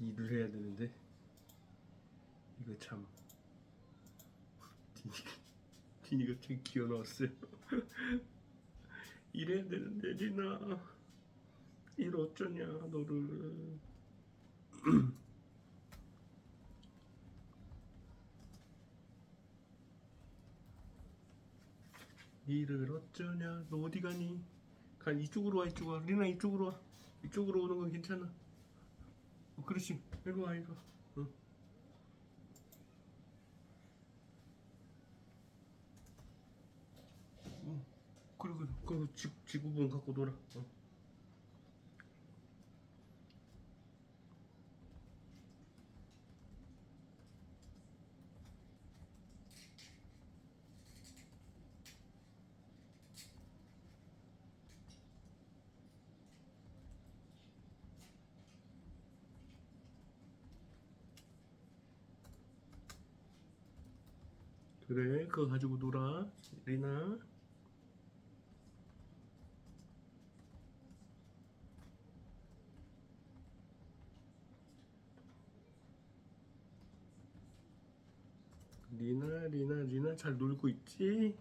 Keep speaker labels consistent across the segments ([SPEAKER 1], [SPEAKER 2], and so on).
[SPEAKER 1] 일을 해야 되는데 이거 참 디니가 디니가 되게 기어 나왔어요. 일해야 되는데 리나 일 어쩌냐 너를. 일을 어쩌냐 너 어디 가니? 가 이쪽으로 와 이쪽으로 와. 리나 이쪽으로 와. 이쪽으로 오는 건 괜찮아 어, 그렇지 이리 와 응. 응. 그래 그래 그 지, 지구본 갖고 놀아 어. 그래 그거 가지고 놀아 리나 리나 리나 리나 잘 놀고 있지?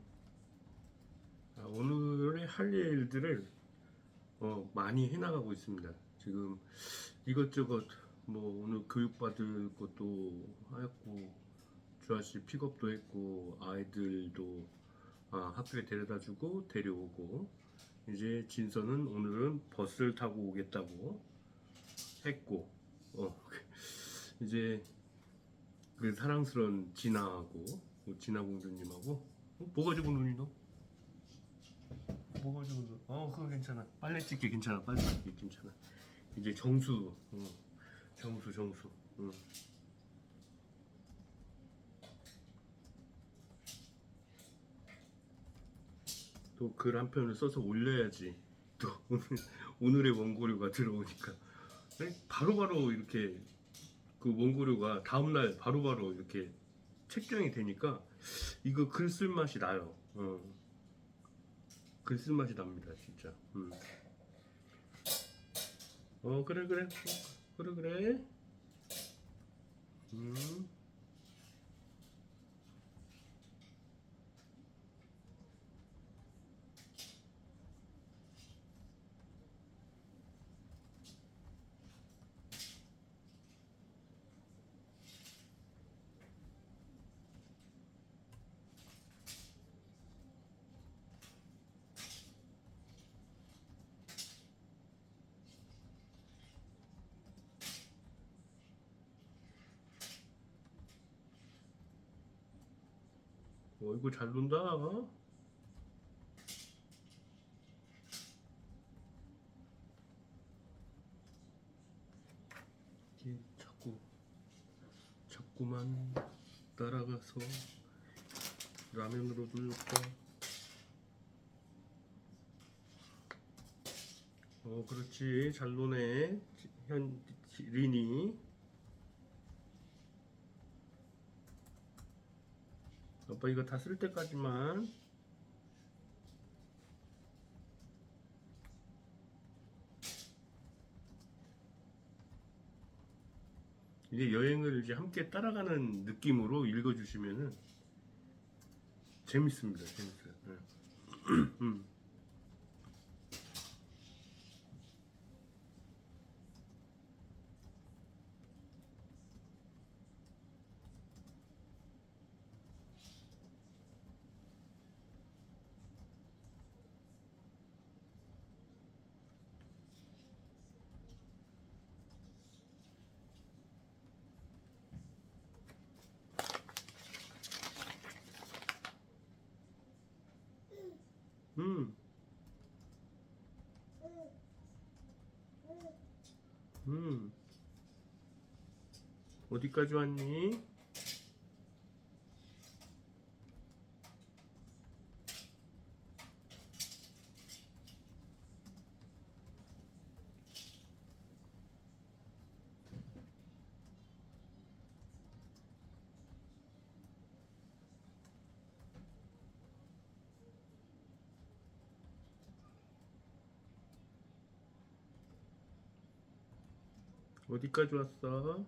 [SPEAKER 1] 아, 오늘의 할 일들을 어, 많이 해나가고 있습니다. 지금 이것저것 뭐 오늘 교육받을 것도 했고 주아씨 픽업도 했고 아이들도 아, 학교에 데려다주고 데려오고 이제 진서는 오늘은 버스를 타고 오겠다고 했고 어, 이제 그 사랑스러운 진아하고 뭐 진아 공주님하고 어, 뭐 가지고 노니 너? 뭐 가지고 노? 어 그거 괜찮아 빨래 찍기 괜찮아 빨래 찍기 괜찮아 이제 정수 어, 정수 정수 응. 또 글 한 편을 써서 올려야지 또 오늘 오늘의 원고료가 들어오니까 네? 바로 바로 이렇게 그 원고료가 다음날 바로바로 이렇게 책정이 되니까 이거 글 쓸 맛이 나요. 어. 글쓸 맛이 납니다, 진짜. 음. 어 그래 그래 어, 그래 그래. 음. 어이구 잘 논다. 어? 자꾸 자꾸만 따라가서 라면으로 돌렸다. 어 그렇지 잘 노네 현 린이. 아빠 이거 다 쓸 때까지만 이제 여행을 이제 함께 따라가는 느낌으로 읽어주시면은 재밌습니다. 재밌어요. 네. 음. 음. 음. 어디까지 왔니? 어디까지 왔어?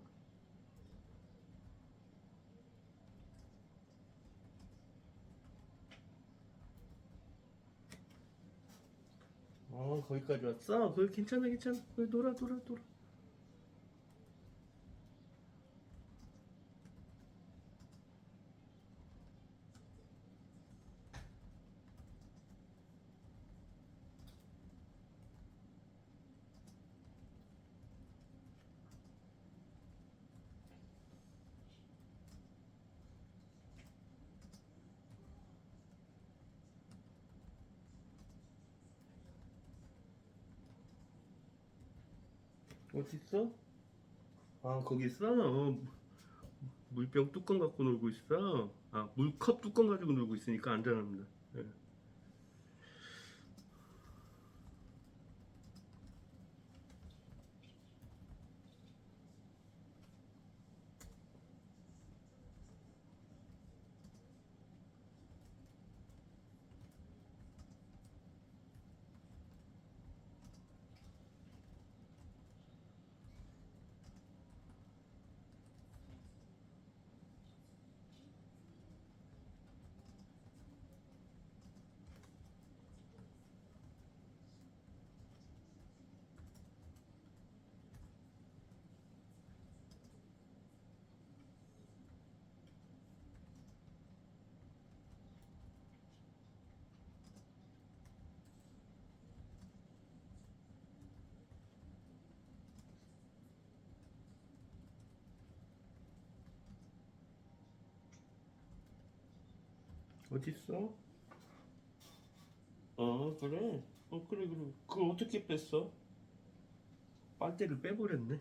[SPEAKER 1] 어 거기까지 왔어? 거기 괜찮아 괜찮아 거기 놀아 놀아 놀아 어디 있어? 아 거기 있어? 어, 물병 뚜껑 갖고 놀고 있어. 아 물컵 뚜껑 가지고 놀고 있으니까 안전합니다. 예. 어디 있어? 어 그래. 어 그래 그래. 그걸 어떻게 뺐어? 빨대를 빼버렸네.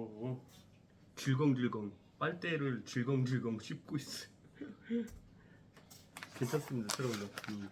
[SPEAKER 1] 어. 질겅질겅 빨대를 질겅질겅 씹고 있어. 괜찮습니다, 거. 음.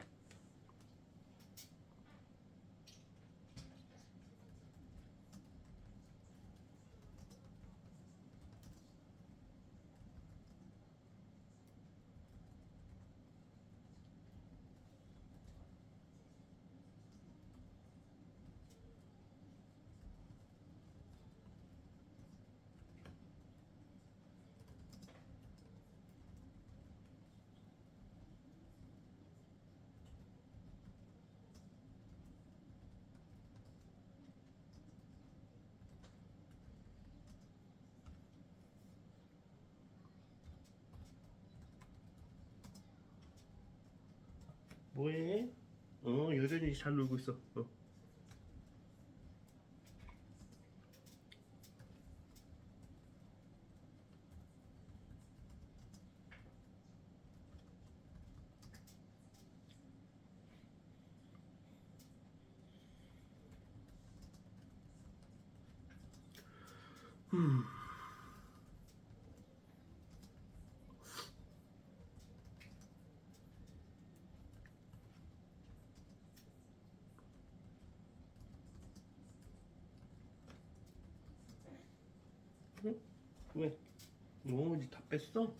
[SPEAKER 1] 뭐해? 어 여전히 잘 놀고 있어. 어. 왜? 뭐 이제 다 뺐어?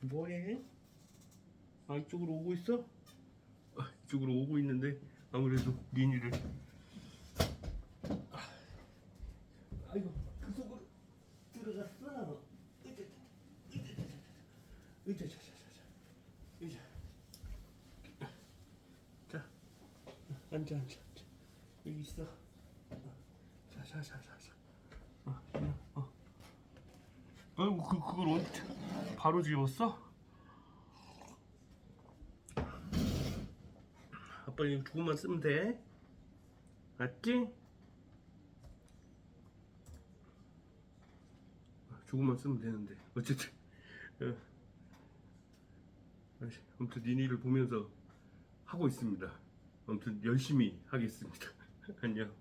[SPEAKER 1] 뭐해? 아 이쪽으로 오고 있어? 아, 이쪽으로 오고 있는데 아무래도 니니를 아, 아이고 그 속으로 들어갔어. 으쌰, 으쌰, 으쌰, 으쌰. 자, 앉아, 앉아, 앉아. 여기 있어. 자, 자, 자, 자, 자. 어, 어. 아이고 그 그걸 언제 바로 지웠어? 아빠 이거 조금만 쓰면 돼. 맞지? 조금만 쓰면 되는데 어쨌든 어. 아무튼 니니를 보면서 하고 있습니다. 아무튼 열심히 하겠습니다. 안녕.